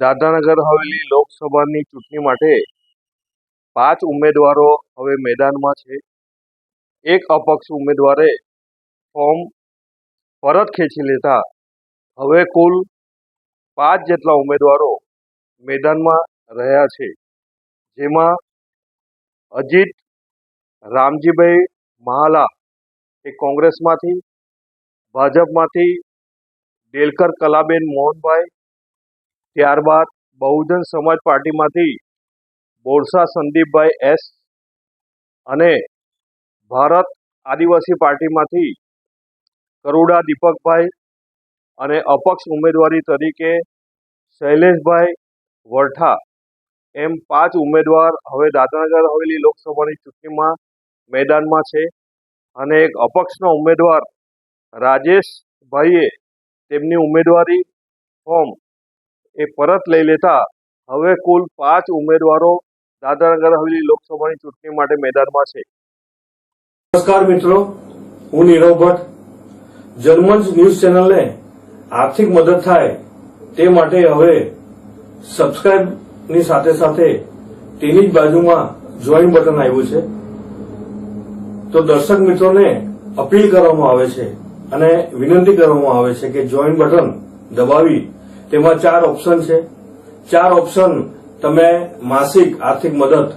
દાદરાનગર હવેલી લોકસભાની ચૂંટણી માટે પાંચ ઉમેદવારો હવે મેદાનમાં છે. એક અપક્ષ ઉમેદવારે ફોર્મ પરત ખેંચી લેતા હવે કુલ પાંચ જેટલા ઉમેદવારો મેદાનમાં રહ્યા છે. જેમાં અજીત, રામજીભાઈ મહાલા એ કોંગ્રેસમાંથી, ભાજપમાંથી ડેલકર કલાબેન મોહનભાઈ ત્યારબાદ બહુજન સમાજ પાર્ટીમાંથી બોરસા સંદીપભાઈ એસ અને ભારત આદિવાસી પાર્ટીમાંથી કરુડા દીપકભાઈ અને અપક્ષ ઉમેદવારી તરીકે શૈલેષભાઈ વરઠા. એમ પાંચ ઉમેદવાર હવે દાદરાનગર હવેલી લોકસભાની ચૂંટણીમાં મેદાનમાં છે અને એક અપક્ષના ઉમેદવાર રાજેશભાઈએ તેમની ઉમેદવારી ફોર્મ એ પરત લઈ લેતા હવે કુલ પાંચ ઉમેદવારો દાદરાનગર હવેલી લોકસભાની ચૂંટણી માટે મેદાનમાં છે. નમસ્કાર મિત્રો, હું નીરવ ભટ્ટ. જર્મન ન્યૂઝ ચેનલને આર્થિક મદદ થાય તે માટે હવે સબસ્ક્રાઇબની સાથે સાથે તેની જ બાજુમાં જોઈન બટન આવ્યું છે. તો દર્શક મિત્રોને અપીલ કરવામાં આવે છે અને વિનંતી કરવામાં આવે છે કે જોઈન બટન દબાવી તેમાં ચાર ઓપ્શન છે. ચાર ઓપ્શન તમે માસિક આર્થિક મદદ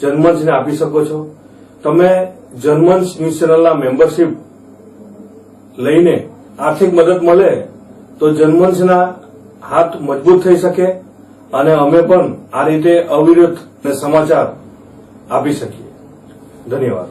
જનમંચને આપી શકો છો. તમે જર્મન ન્યૂઝ ચેનલના મેમ્બરશીપ લઈને આર્થિક મદદ મળે તો જનમંચના હાથ મજબૂત થઈ શકે અને અમે પણ આ રીતે અવિરત સમાચાર આપી શકીએ. ધન્યવાદ.